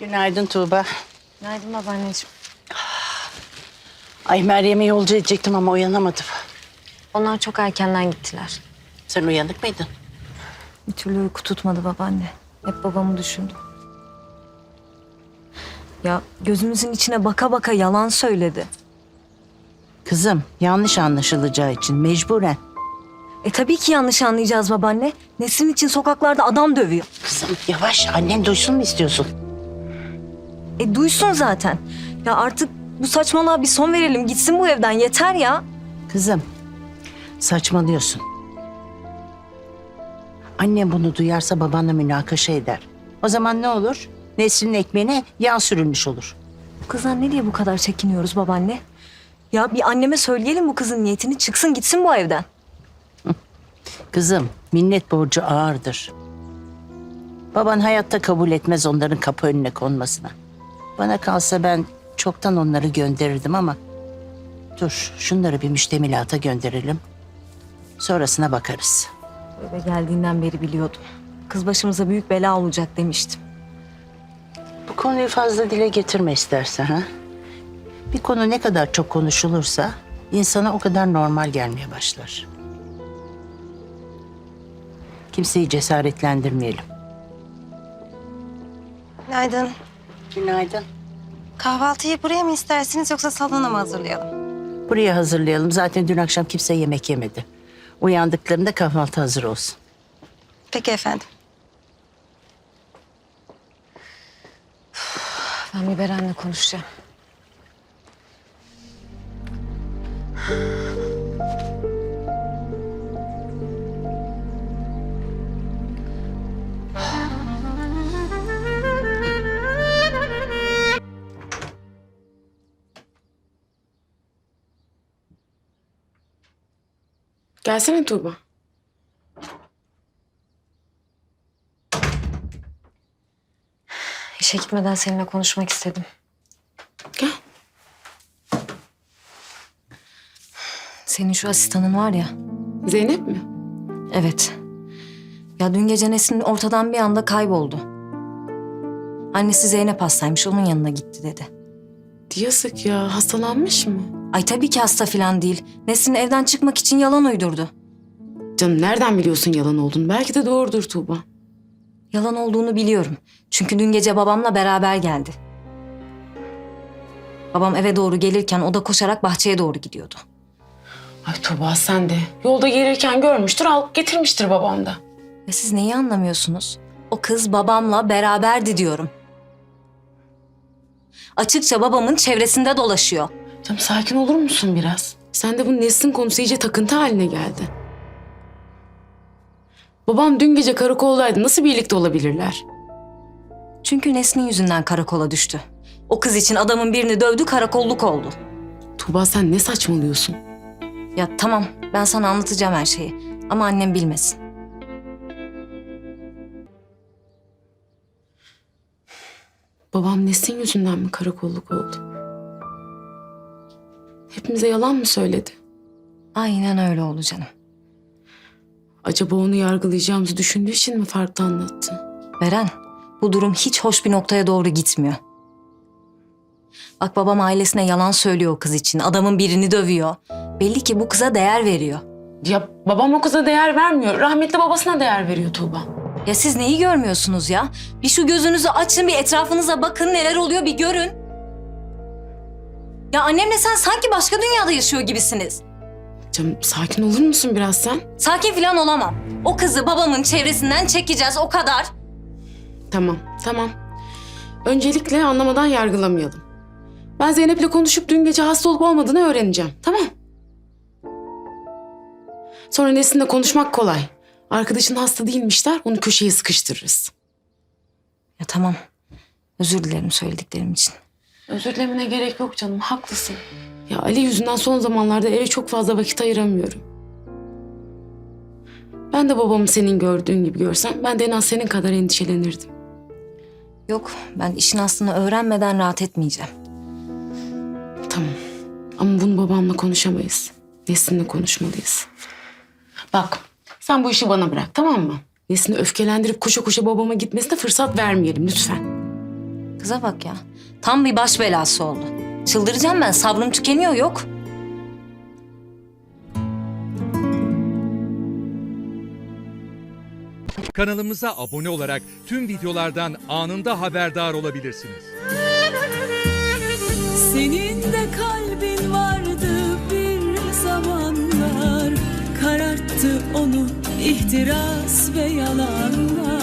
Günaydın Tuğba. Günaydın babaanneciğim. Ay Meryem'i yolcu edecektim ama uyanamadım. Onlar çok erkenden gittiler. Sen uyanık mıydın? Bir türlü uyku tutmadı babaanne. Hep babamı düşündüm. Ya gözümüzün içine baka baka yalan söyledi. Kızım yanlış anlaşılacağı için mecburen. E tabii ki yanlış anlayacağız babaanne. Nesin için sokaklarda adam dövüyor. Kızım yavaş annem duysun mu istiyorsun? E duysun zaten. Ya artık bu saçmalığa bir son verelim. Gitsin bu evden yeter ya. Kızım saçmalıyorsun. Annem bunu duyarsa babanla münakaşa eder. O zaman ne olur? Nesrin ekmeğine yağ sürülmüş olur. Bu kızdan ne diye bu kadar çekiniyoruz babaanne? Ya bir anneme söyleyelim bu kızın niyetini çıksın gitsin bu evden. Kızım minnet borcu ağırdır. Baban hayatta kabul etmez onların kapı önüne konmasına. Bana kalsa ben çoktan onları gönderirdim ama... Dur şunları bir müştemilata gönderelim. Sonrasına bakarız. Eve geldiğinden beri biliyordum. Kız başımıza büyük bela olacak demiştim. Bu konuyu fazla dile getirme istersen ha. Bir konu ne kadar çok konuşulursa insana o kadar normal gelmeye başlar. Kimseyi cesaretlendirmeyelim. Günaydın. Günaydın. Kahvaltıyı buraya mı istersiniz yoksa salona mı hazırlayalım? Buraya hazırlayalım. Zaten dün akşam kimse yemek yemedi. Uyandıklarında kahvaltı hazır olsun. Peki efendim. Ben bir Beren'le konuşacağım. Gelsene Tuğba. İşe gitmeden seninle konuşmak istedim. Gel. Senin şu asistanın var ya. Zeynep mi? Evet. Ya dün gece Nesin ortadan bir anda kayboldu. Annesi Zeynep hastaymış onun yanına gitti dedi. Yazık ya. Hastalanmış mı? Ay tabii ki hasta falan değil. Nesin evden çıkmak için yalan uydurdu. Canım nereden biliyorsun yalan olduğunu? Belki de doğrudur Tuğba. Yalan olduğunu biliyorum. Çünkü dün gece babamla beraber geldi. Babam eve doğru gelirken o da koşarak bahçeye doğru gidiyordu. Ay Tuğba sen de. Yolda gelirken görmüştür, alıp getirmiştir babam da. Ve siz neyi anlamıyorsunuz? O kız babamla beraberdi diyorum. Açıkça babamın çevresinde dolaşıyor. Canım sakin olur musun biraz? Sen de bu Nesin konusu iyice takıntı haline geldi. Babam dün gece karakoldaydı. Nasıl birlikte olabilirler? Çünkü Nesrin yüzünden karakola düştü. O kız için adamın birini dövdü karakolluk oldu. Tuğba sen ne saçmalıyorsun? Ya tamam ben sana anlatacağım her şeyi. Ama annem bilmesin. Babam Nesin yüzünden mi karakolluk oldu? Hepimize yalan mı söyledi? Aynen öyle oldu canım. Acaba onu yargılayacağımızı düşündüğü için mi farklı anlattı? Beren, bu durum hiç hoş bir noktaya doğru gitmiyor. Bak babam ailesine yalan söylüyor o kız için. Adamın birini dövüyor. Belli ki bu kıza değer veriyor. Ya babam o kıza değer vermiyor. Rahmetli babasına değer veriyor Tuğba. Ya siz neyi görmüyorsunuz ya? Bir şu gözünüzü açın, bir etrafınıza bakın neler oluyor bir görün. Ya annemle sen sanki başka dünyada yaşıyor gibisiniz. Canım sakin olur musun biraz sen? Sakin falan olamam. O kızı babamın çevresinden çekeceğiz o kadar. Tamam, tamam. Öncelikle anlamadan yargılamayalım. Ben Zeynep'le konuşup dün gece hasta olup olmadığını öğreneceğim. Tamam. Sonra Nesin'le konuşmak kolay. Arkadaşın hasta değilmiş der, onu köşeye sıkıştırırız. Ya tamam. Özür dilerim söylediklerim için. Özür dilemene gerek yok canım, haklısın. Ya Ali yüzünden son zamanlarda eve çok fazla vakit ayıramıyorum. Ben de babamı senin gördüğün gibi görsem ben de en az senin kadar endişelenirdim. Yok ben işin aslını öğrenmeden rahat etmeyeceğim. Tamam. Ama bunu babamla konuşamayız. Nesin'le konuşmalıyız. Bak sen bu işi bana bırak tamam mı? Nesin'i öfkelendirip koşa koşa babama gitmesine fırsat vermeyelim lütfen. Kıza bak ya. Tam bir baş belası oldu. Çıldıracağım ben. Sabrım tükeniyor yok. Kanalımıza abone olarak tüm videolardan anında haberdar olabilirsiniz. Senin de kalbin vardı Onu ihtiras ve yalanlar